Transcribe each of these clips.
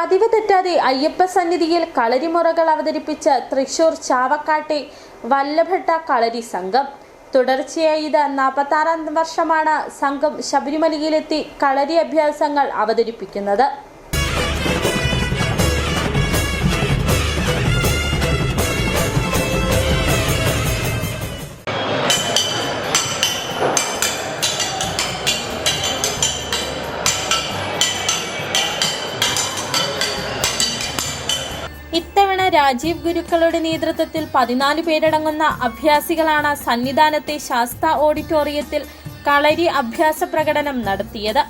പതിവ് തെറ്റാതെ അയ്യപ്പ സന്നിധിയിൽ കളരിമുറകൾ അവതരിപ്പിച്ച തൃശൂർ ചാവക്കാട്ടെ വല്ലഭട്ട കളരി സംഘം. തുടർച്ചയായി ഇത് നാൽപ്പത്താറാം വർഷമാണ് സംഘം ശബരിമലയിലെത്തി കളരി അഭ്യാസങ്ങൾ അവതരിപ്പിക്കുന്നത്. രാജീവ് ഗുരുക്കളുടെ നേതൃത്വത്തിൽ പതിനാല് പേരടങ്ങുന്ന അഭ്യാസികളാണ് സന്നിധാനത്തെ ശാസ്ത ഓഡിറ്റോറിയത്തിൽ കളരി അഭ്യാസ പ്രകടനം നടത്തിയത്.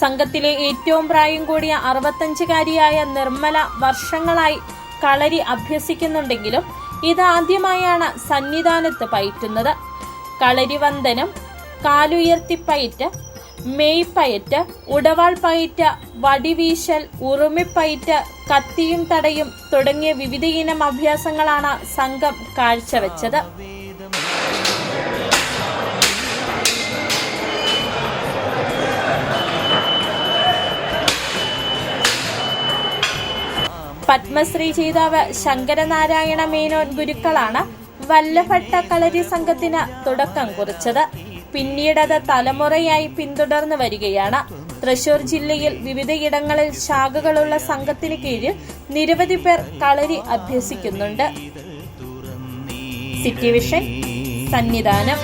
സംഘത്തിലെ ഏറ്റവും പ്രായം കൂടിയ അറുപത്തഞ്ചുകാരിയായ നിർമ്മല വർഷങ്ങളായി കളരി അഭ്യസിക്കുന്നുണ്ടെങ്കിലും ഇതാദ്യമായാണ് സന്നിധാനത്ത് പയറ്റുന്നത്. കളരിവന്ദനം കാലുയർത്തിപ്പയറ്റ് മെയ്പയറ്റ് ഉടവാൾ പയറ്റ് വടിവീശൽ ഉറുമിപ്പയറ്റ് കത്തിയും തടയും തുടങ്ങിയ വിവിധയിനം അഭ്യാസങ്ങളാണ് സംഘം കാഴ്ചവെച്ചത്. പത്മശ്രീ ജേതാവ് ശങ്കരനാരായണ മേനോൻ ഗുരുക്കളാണ് വല്ലഭട്ട കളരി സംഘത്തിന് തുടക്കം കുറിച്ചത്. പിന്നീടത് തലമുറയായി പിന്തുടർന്നു വരികയാണ്. തൃശൂർ ജില്ലയിൽ വിവിധയിടങ്ങളിൽ ശാഖകളുള്ള സംഘത്തിന് കീഴിൽ നിരവധി പേർ കളരി അഭ്യസിക്കുന്നുണ്ട്. City vision Sannidhanam.